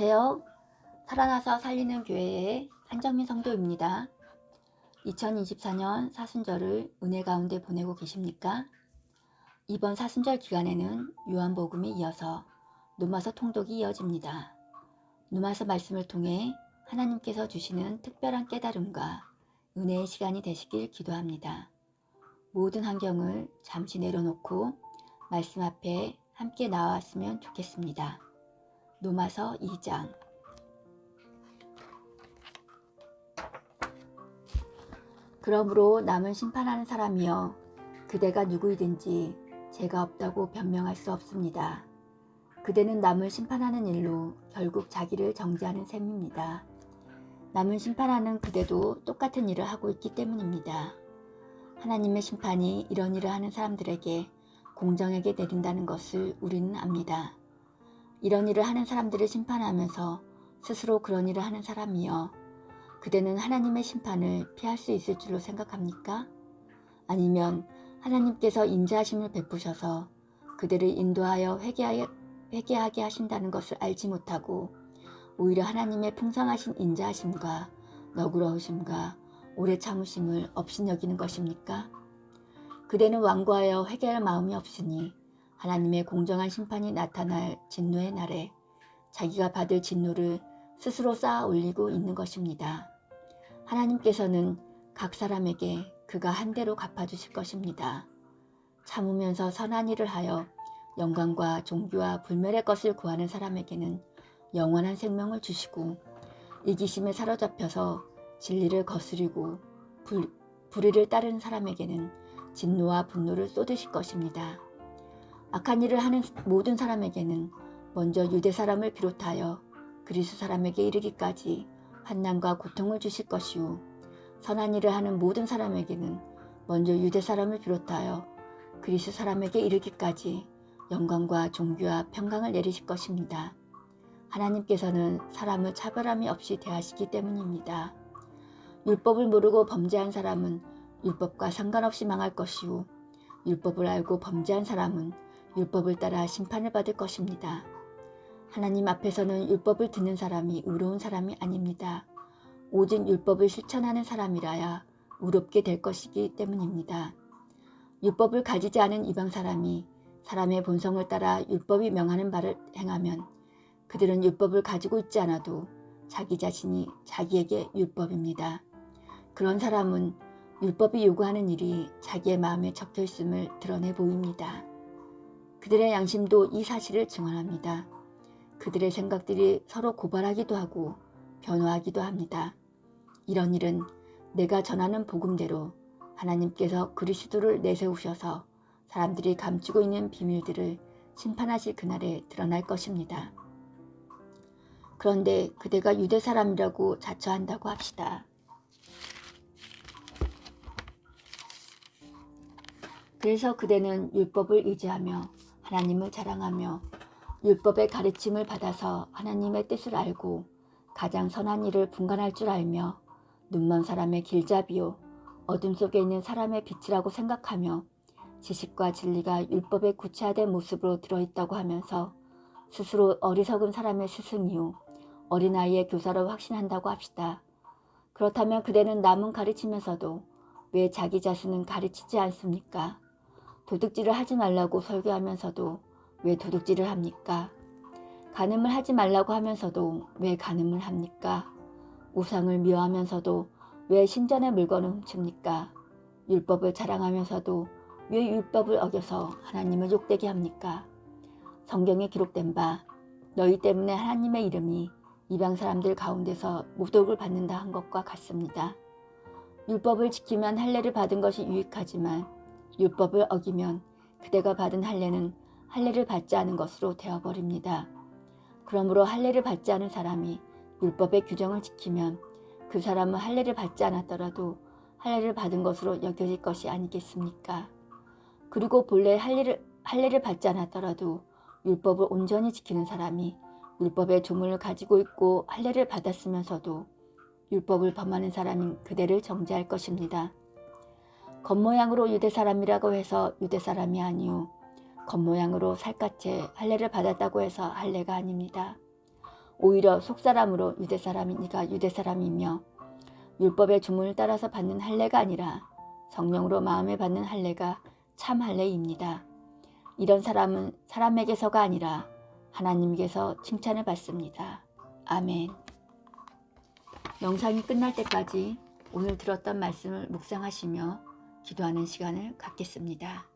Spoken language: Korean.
안녕하세요. 살아나서 살리는 교회의 한정민 성도입니다. 2024년 사순절을 은혜 가운데 보내고 계십니까? 이번 사순절 기간에는 요한복음에 이어서 누마서 통독이 이어집니다. 누마서 말씀을 통해 하나님께서 주시는 특별한 깨달음과 은혜의 시간이 되시길 기도합니다. 모든 환경을 잠시 내려놓고 말씀 앞에 함께 나왔으면 좋겠습니다. 노마서 2장 그러므로 남은 심판하는 사람이여 그대가 누구이든지 죄가 없다고 변명할 수 없습니다. 그대는 남을 심판하는 일로 결국 자기를 정죄하는 셈입니다. 남을 심판하는 그대도 똑같은 일을 하고 있기 때문입니다. 하나님의 심판이 이런 일을 하는 사람들에게 공정하게 내린다는 것을 우리는 압니다. 이런 일을 하는 사람들을 심판하면서 스스로 그런 일을 하는 사람이여 그대는 하나님의 심판을 피할 수 있을 줄로 생각합니까? 아니면 하나님께서 인자하심을 베푸셔서 그들을 인도하여 회개하여, 회개하게 하신다는 것을 알지 못하고 오히려 하나님의 풍성하신 인자하심과 너그러우심과 오래 참으심을 업신 여기는 것입니까? 그대는 완고하여 회개할 마음이 없으니 하나님의 공정한 심판이 나타날 진노의 날에 자기가 받을 진노를 스스로 쌓아 올리고 있는 것입니다. 하나님께서는 각 사람에게 그가 한 대로 갚아주실 것입니다. 참으면서 선한 일을 하여 영광과 종교와 불멸의 것을 구하는 사람에게는 영원한 생명을 주시고 이기심에 사로잡혀서 진리를 거스리고 불, 불의를 따르는 사람에게는 진노와 분노를 쏟으실 것입니다. 악한 일을 하는 모든 사람에게는 먼저 유대 사람을 비롯하여 그리스 사람에게 이르기까지 환난과 고통을 주실 것이요 선한 일을 하는 모든 사람에게는 먼저 유대 사람을 비롯하여 그리스 사람에게 이르기까지 영광과 종교와 평강을 내리실 것입니다. 하나님께서는 사람을 차별함이 없이 대하시기 때문입니다. 율법을 모르고 범죄한 사람은 율법과 상관없이 망할 것이요 율법을 알고 범죄한 사람은 율법을 따라 심판을 받을 것입니다. 하나님 앞에서는 율법을 듣는 사람이 의로운 사람이 아닙니다. 오직 율법을 실천하는 사람이라야 의롭게 될 것이기 때문입니다. 율법을 가지지 않은 이방 사람이 사람의 본성을 따라 율법이 명하는 바를 행하면 그들은 율법을 가지고 있지 않아도 자기 자신이 자기에게 율법입니다. 그런 사람은 율법이 요구하는 일이 자기의 마음에 적혀 있음을 드러내 보입니다. 그들의 양심도 이 사실을 증언합니다. 그들의 생각들이 서로 고발하기도 하고 변화하기도 합니다. 이런 일은 내가 전하는 복음대로 하나님께서 그리스도를 내세우셔서 사람들이 감추고 있는 비밀들을 심판하실 그날에 드러날 것입니다. 그런데 그대가 유대 사람이라고 자처한다고 합시다. 그래서 그대는 율법을 의지하며 하나님을 자랑하며 율법의 가르침을 받아서 하나님의 뜻을 알고 가장 선한 일을 분간할 줄 알며 눈먼 사람의 길잡이요 어둠 속에 있는 사람의 빛이라고 생각하며 지식과 진리가 율법에 구체화된 모습으로 들어있다고 하면서 스스로 어리석은 사람의 스승이요 어린아이의 교사로 확신한다고 합시다. 그렇다면 그대는 남은 가르치면서도 왜 자기 자신은 가르치지 않습니까? 도둑질을 하지 말라고 설교하면서도 왜 도둑질을 합니까? 간음을 하지 말라고 하면서도 왜 간음을 합니까? 우상을 미워하면서도 왜 신전의 물건을 훔칩니까? 율법을 자랑하면서도 왜 율법을 어겨서 하나님을 욕되게 합니까? 성경에 기록된 바 너희 때문에 하나님의 이름이 이방 사람들 가운데서 모독을 받는다 한 것과 같습니다. 율법을 지키면 할례를 받은 것이 유익하지만 율법을 어기면 그대가 받은 할례는 할례를 받지 않은 것으로 되어버립니다. 그러므로 할례를 받지 않은 사람이 율법의 규정을 지키면 그 사람은 할례를 받지 않았더라도 할례를 받은 것으로 여겨질 것이 아니겠습니까? 그리고 본래 할례를, 할례를 받지 않았더라도 율법을 온전히 지키는 사람이 율법의 조문을 가지고 있고 할례를 받았으면서도 율법을 범하는 사람인 그대를 정죄할 것입니다. 겉모양으로 유대 사람이라고 해서 유대 사람이 아니요 겉모양으로 살갗에 할례를 받았다고 해서 할례가 아닙니다. 오히려 속사람으로 유대 사람이니까 유대 사람이며 율법의 주문을 따라서 받는 할례가 아니라 성령으로 마음에 받는 할례가 참 할례입니다. 이런 사람은 사람에게서가 아니라 하나님께서 칭찬을 받습니다. 아멘. 영상이 끝날 때까지 오늘 들었던 말씀을 묵상하시며 기도하는 시간을 갖겠습니다.